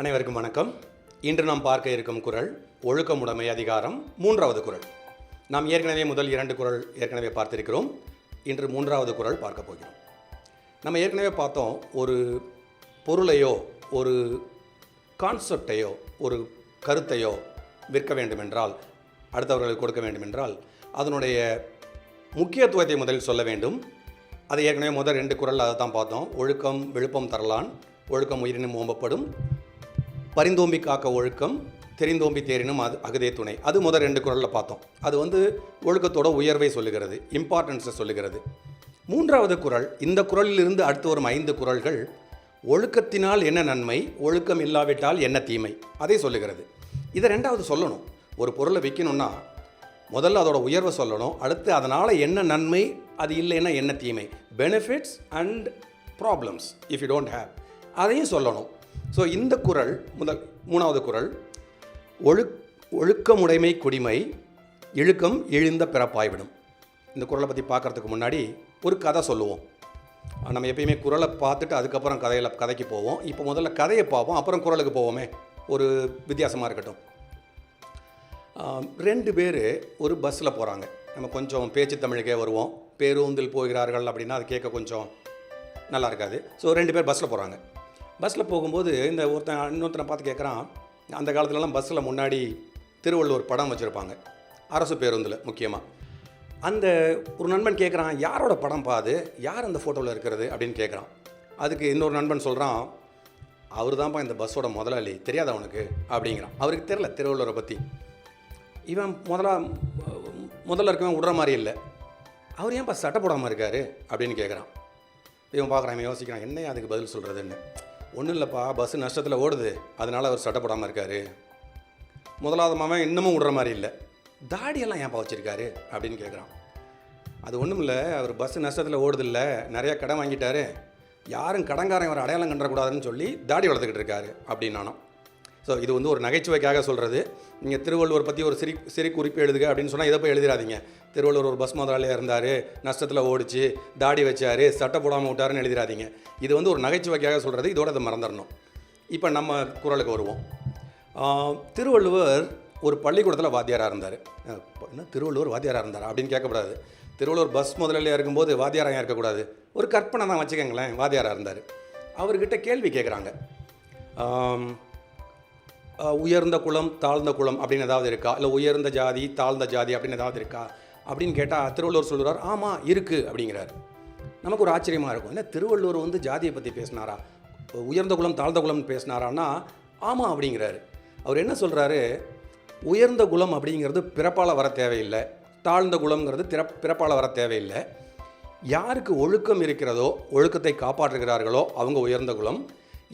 அனைவருக்கும் வணக்கம். இன்று நாம் பார்க்க இருக்கும் குரல் ஒழுக்கமுடைமை அதிகாரம் மூன்றாவது குரல். நாம் ஏற்கனவே முதல் இரண்டு குரல் ஏற்கனவே பார்த்திருக்கிறோம். இன்று மூன்றாவது குரல் பார்க்க போகிறோம். நம்ம ஏற்கனவே பார்த்தோம் ஒரு பொருளையோ ஒரு கான்செப்டையோ ஒரு கருத்தையோ விற்க வேண்டுமென்றால் அடுத்தவர்களுக்கு கொடுக்க வேண்டுமென்றால் அதனுடைய முக்கியத்துவத்தை முதலில் சொல்ல வேண்டும். அது ஏற்கனவே முதல் ரெண்டு குரல் அதை தான் பார்த்தோம். ஒழுக்கம் விழுப்பம் தரலான் ஒழுக்கம் உயிரினும் ஓம்பப்படும் பரிந்தோம்பி காக்க ஒழுக்கம் தெரிந்தோம்பி தேரினும் அது அகுதே துணை. அது முதல் ரெண்டு குரலில் பார்த்தோம். அது வந்து ஒழுக்கத்தோட உயர்வை சொல்லுகிறது இம்பார்ட்டன்ஸை சொல்லுகிறது. மூன்றாவது குரல் இந்த குரலிலிருந்து அடுத்து வரும் ஐந்து குரல்கள் ஒழுக்கத்தினால் என்ன நன்மை ஒழுக்கம் இல்லாவிட்டால் என்ன தீமை? அதை சொல்லுகிறது. இதை ரெண்டாவது சொல்லணும். ஒரு பொருளை விற்கணும்னா முதல்ல அதோட உயர்வை சொல்லணும். அடுத்து அதனால் என்ன நன்மை அது இல்லைன்னா என்ன தீமை? Benefits and problems if you don't have அதையும் சொல்லணும். ஸோ இந்த குரல் முதல் மூணாவது குரல் ஒழு ஒழுக்கமுடைமை குடிமை இழுக்கம் எழுந்த பிறப்பாய்விடும். இந்த குரலை பற்றி பார்க்குறதுக்கு முன்னாடி ஒரு கதை சொல்லுவோம். நம்ம எப்பயுமே குரலை பார்த்துட்டு அதுக்கப்புறம் கதையில் கதைக்கு போவோம். இப்போ முதல்ல கதையை பார்ப்போம் அப்புறம் குரலுக்கு போவோமே. ஒரு வித்தியாசமாக இருக்கட்டும். ரெண்டு பேர் ஒரு பஸ்ஸில் போகிறாங்க நம்ம கொஞ்சம் பேச்சு தமிழுக்கே வருவோம். பேருந்தில் போகிறார்கள் அப்படின்னா அது கேட்க கொஞ்சம் நல்லா இருக்காது. ஸோ ரெண்டு பேர் பஸ்ஸில் போகிறாங்க பஸ்ஸில் போகும்போது இந்த ஒருத்தன் இன்னொருத்தனை பார்த்து கேட்குறான் அந்த காலத்துலலாம் பஸ்ஸில் முன்னாடி திருவள்ளுவர் படம் வச்சுருப்பாங்க. அரசு பேருந்தில் முக்கியமாக அந்த ஒரு நண்பன் கேட்குறான் யாரோட படம் பாது யார் அந்த ஃபோட்டோவில் இருக்கிறது? அப்படின்னு கேட்குறான் அதுக்கு இன்னொரு நண்பன் சொல்கிறான் அவர் தான்ப்பா இந்த பஸ்ஸோட முதலாளி தெரியாத அவனுக்கு அப்படிங்கிறான். அவருக்கு தெரில திருவள்ளுவரை பற்றி இவன் முதலா முதல்ல இருக்கவன் விடுற மாதிரி இல்லை. அவர் ஏன்ப்பா சட்டை போடாமல் இருக்காரு? அப்படின்னு கேட்குறான் இவன் பார்க்குறான் இவன் யோசிக்கிறான் என்னையா அதுக்கு பதில் சொல்கிறதுன்னு ஒன்றும் இல்லைப்பா பஸ்ஸு நஷ்டத்தில் ஓடுது. அதனால் அவர் சட்டை போடாமல் முதலாவது மாமன் இன்னமும் விடுற மாதிரி இல்லை. தாடியெல்லாம் ஏன்ப்பா வச்சுருக்காரு? அப்படின்னு கேட்குறான் அது ஒன்றும் இல்லை அவர் பஸ்ஸு நஷ்டத்தில் ஓடுதில்ல நிறையா கடன் வாங்கிட்டாரு. யாரும் கடன்காரன் அவர் அடையாளம் கண்டக்கூடாதுன்னு சொல்லி தாடி வளர்த்துக்கிட்டு இருக்காரு அப்படின்னு நானும். ஸோ இது வந்து ஒரு நகைச்சுவைக்காக சொல்கிறது நீங்கள் திருவள்ளுவர் பற்றி ஒரு சிரி சிறு குறிப்பு எழுதுக அப்படின்னு சொன்னால் இதை போய் எழுதிடாதீங்க திருவள்ளுவர் ஒரு பஸ் முதலாளியாக இருந்தார் நஷ்டத்தில் ஓடிச்சு தாடி வச்சார் சட்டை போடாமல் விட்டாருன்னு எழுதிடாதீங்க இது வந்து ஒரு நகைச்சுவைக்காக சொல்கிறது இதோட அதை மறந்துடணும். இப்போ நம்ம குரலுக்கு வருவோம். திருவள்ளுவர் ஒரு பள்ளிக்கூடத்தில் வாத்தியாராக இருந்தார். என்ன திருவள்ளுவர் வாத்தியாராக இருந்தார் அப்படின்னு கேட்கக்கூடாது திருவள்ளுவர் பஸ் முதலாளியாக இருக்கும்போது வாத்தியாராக இருக்கக்கூடாது. ஒரு கற்பனை தான் வச்சுக்கோங்களேன் வாத்தியாராக இருந்தார். அவர்கிட்ட கேள்வி கேட்குறாங்க. உயர்ந்த குலம் தாழ்ந்த குலம் அப்படின்னு ஏதாவது இருக்கா? இல்லை உயர்ந்த ஜாதி தாழ்ந்த ஜாதி அப்படின்னு ஏதாவது இருக்கா? அப்படின்னு கேட்டால் திருவள்ளுவர் சொல்கிறார் ஆமாம் இருக்குது அப்படிங்கிறார். நமக்கு ஒரு ஆச்சரியமாக இருக்கும். இல்லை திருவள்ளுவர் வந்து ஜாதியை பற்றி பேசினாரா? உயர்ந்த குலம் தாழ்ந்த குலம்னு பேசினாரான்னா ஆமாம் அப்படிங்கிறாரு. அவர் என்ன சொல்கிறாரு உயர்ந்த குலம் அப்படிங்கிறது பிறப்பால் வர தேவையில்லை. தாழ்ந்த குலம்ங்கிறது திற பிறப்பால் வர தேவையில்லை. யாருக்கு ஒழுக்கம் இருக்கிறதோ ஒழுக்கத்தை காப்பாற்றுகிறார்களோ அவங்க உயர்ந்த குலம்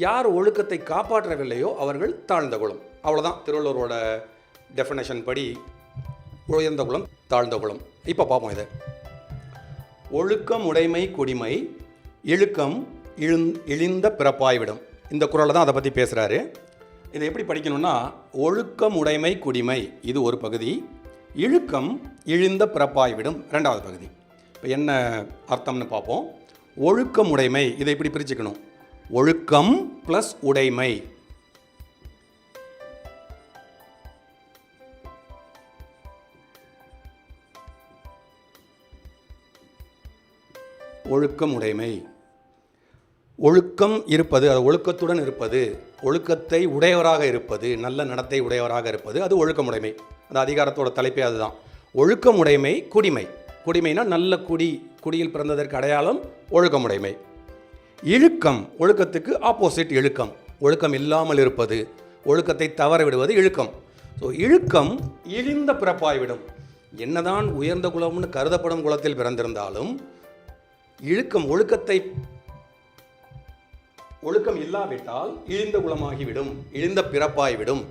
யார் ஒழுக்கத்தை காப்பாற்றவில்லையோ அவர்கள் தாழ்ந்த குலம். அவ்வளோதான் திருவள்ளுவரோட டெஃபினேஷன் படி உயர்ந்த குலம் தாழ்ந்த குலம். இப்போ பார்ப்போம் இதை. ஒழுக்கம் உடைமை குடிமை இழுக்கம் இழுந் இழிந்த பிறப்பாய்விடும். இந்த குரலை தான் அதை பற்றி பேசுகிறாரு இதை எப்படி படிக்கணும்னா ஒழுக்கம் உடைமை குடிமை இது ஒரு பகுதி. இழுக்கம் இழிந்த பிறப்பாய்விடும் ரெண்டாவது பகுதி. இப்போ என்ன அர்த்தம்னு பார்ப்போம் ஒழுக்கம் உடைமை இதை இப்படி பிரிச்சுக்கணும்? ஒழுக்கம் ப்ளஸ் உடைமை. ஒழுக்கம் உடைமை. ஒழுக்கம் இருப்பது அது ஒழுக்கத்துடன் இருப்பது ஒழுக்கத்தை உடையவராக இருப்பது நல்ல நடத்தை உடையவராக இருப்பது அது ஒழுக்கமுடைமை அந்த அதிகாரத்தோட தலைப்பே அதுதான். ஒழுக்கமுடைமை குடிமை. குடிமைனா நல்ல குடி குடியில் பிறந்ததற்கு அடையாளம் ஒழுக்கமுடைமை இழுக்கம் ஒழுக்கத்துக்கு ஆப்போசிட் இழுக்கம். ஒழுக்கம் இல்லாமல் இருப்பது ஒழுக்கத்தை தவற விடுவது இழுக்கம். ஸோ இழுக்கம் இழிந்த பிறப்பாய்விடும். என்னதான் உயர்ந்த குலம்னு கருதப்படும் குலத்தில் பிறந்திருந்தாலும் இழுக்கம் ஒழுக்கத்தை ஒழுக்கம் இல்லாவிட்டால் இழிந்த குலமாகிவிடும் இழிந்த பிறப்பாய்விடும்.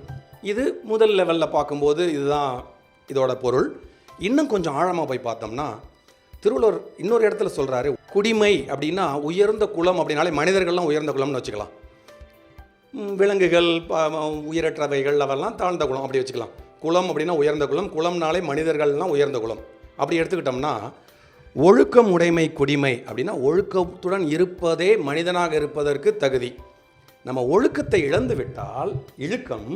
இது முதல் லெவலில் பார்க்கும்போது இதுதான் இதோட பொருள். இன்னும் கொஞ்சம் ஆழமாக போய் பார்த்தோம்னா திருவள்ளுவர் இன்னொரு இடத்துல சொல்கிறாரு குடிமை அப்படின்னா உயர்ந்த குலம் அப்படின்னாலே மனிதர்கள்லாம் உயர்ந்த குலம்னு வச்சுக்கலாம். விலங்குகள் உயிரற்றவைகள் அவெல்லாம் தாழ்ந்த குலம் அப்படி வச்சுக்கலாம். குலம் அப்படின்னா உயர்ந்த குலம் குலம்னாலே மனிதர்கள்லாம் உயர்ந்த குலம். அப்படி எடுத்துக்கிட்டோம்னா ஒழுக்கம் உடைமை குடிமை அப்படின்னா ஒழுக்கத்துடன் இருப்பதே மனிதனாக இருப்பதற்கு தகுதி. நம்ம ஒழுக்கத்தை இழந்து விட்டால் இழுக்கம்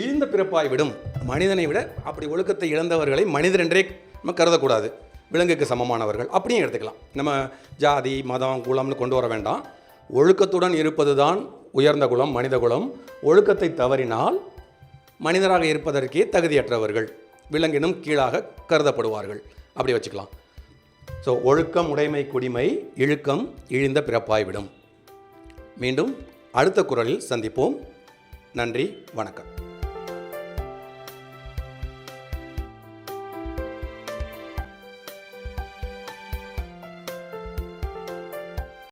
இழிந்த பிறப்பாய் விடும் மனிதனை விட அப்படி ஒழுக்கத்தை இழந்தவர்களை மனிதர் என்றே நம்ம கருதக்கூடாது. விலங்குக்கு சமமானவர்கள். அப்படியும் எடுத்துக்கலாம். நம்ம ஜாதி மதம் குலம்னு கொண்டு வர வேண்டாம். ஒழுக்கத்துடன் இருப்பது தான் உயர்ந்த குலம் மனித குலம். ஒழுக்கத்தை தவறினால் மனிதராக இருப்பதற்கே தகுதியற்றவர்கள். விலங்கினும் கீழாக கருதப்படுவார்கள். அப்படி வச்சுக்கலாம். ஸோ ஒழுக்கம் உடைமை குடிமை இழுக்கம் இழிந்த பிறப்பாய்விடும். மீண்டும் அடுத்த குரலில் சந்திப்போம். நன்றி வணக்கம்.